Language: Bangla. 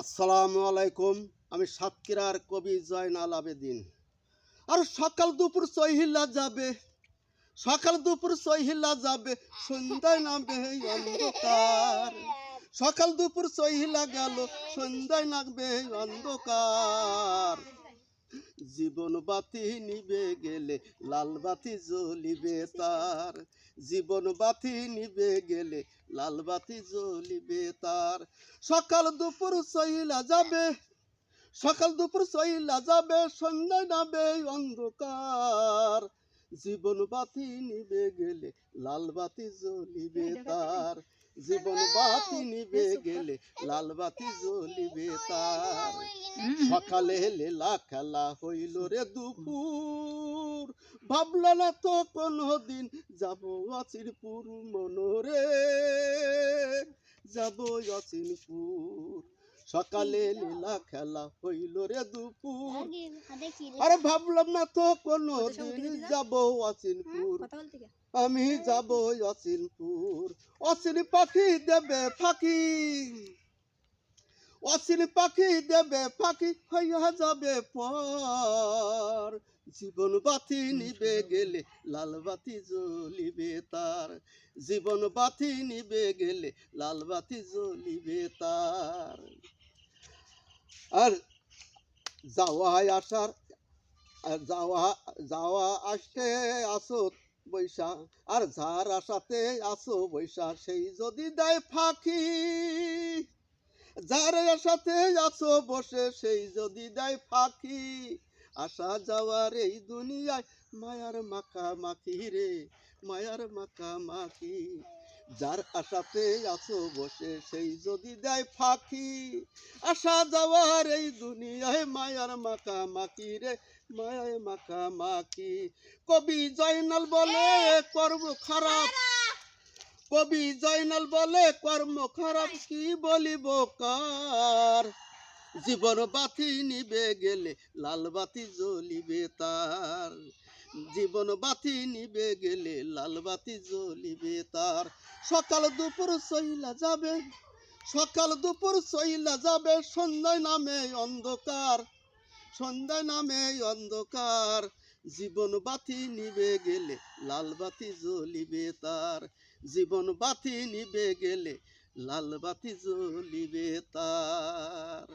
আসসালামু আলাইকুম, আমি সাতক্ষীরার কবি জয়নাল আবেদিন। আর সকাল দুপুর সহিল্লা যাবে, সকাল দুপুর সহিল্লা যাবে, সন্ধ্যায় নামবে অন্ধকার। সকাল দুপুর সহিলা গেল, সন্ধ্যায় নামবে অন্ধকার। জীবন বাতি নিবে গেলে লাল বাতি জ্বলিবে তার। জীবন বাতি নিবে গেলে লাল বাতি জ্বলিবে তার। সকাল দুপুর সইলা যাবে সকাল দুপুর সইলা যাবে সন্ধ্যায় নাবে অন্ধকার। জীবন বাতি নিবে গেলে লাল বাতি জ্বলিবে তার। জীবন বাতি নিবে গেলে লাল বাতি জ্বলিবে তার। সকালে লীলা খেলা হইল রে দুপুর। ভাবল না তো কোনদিন যাব অচিরপুর মনোরে। যাব অচিনপুর। সকালে লীলা খেলা হইল রে দুপুর। আরে ভাবলাম না তো কোনো দিন যাব অচিনপুর। আমি যাব অচিনপুর। অচিন পাখি দেবে ফাঁকি। অচিন পাখি দেবে ফাঁকি হইয়া যাবে পর। জীবন বাতি নিবে গেলে লাল বাতি জ্বলিবে তার। জীবন বাতি নিবে গেলে লাল বাতি জ্বলিবে তার। আর যাওয়া হয় আসার, আর যাওয়া যাওয়া আসতে আসো বৈশা আর যার আশাতে আসো বৈশা সেই যদি দেয় ফাঁকি। যার আশাতে আছো বসে, সেই যদি দেয় ফাঁকি। আসা যাওয়ার এই দুনিয়ায় মায়ার মাখা মাখি রে, মায়ার মাখা মাখি যার আশাতে আছো বসে, সেই যদি দেয় ফাঁকি। আসা যাওয়ার এই দুনিয়ায় মায়ার মাখা মাখি রে, মায়ায় মাখা মাখি কবি জয়নাল বলে, কর্ম খারাপ। কবি জয়নাল বলে, কর্ম খারাপ, কি বলিব কার? জীবন বাতি নিবে গেলে, লাল বাতি জ্বলিবে তার। জীবন বাতি নিবে গেলে, লাল বাতি জ্বলিবে তার। সকাল দুপুর সইলা যাবে সকাল দুপুর সইলা যাবে, সন্ধ্যায় নামে অন্ধকার, সন্ধ্যায় নামে অন্ধকার। জীবন বাতি নিবে গেলে, লাল বাতি জ্বলিবে তার। জীবন বাতি নিবে গেলে, লাল বাতি জ্বলিবে তার।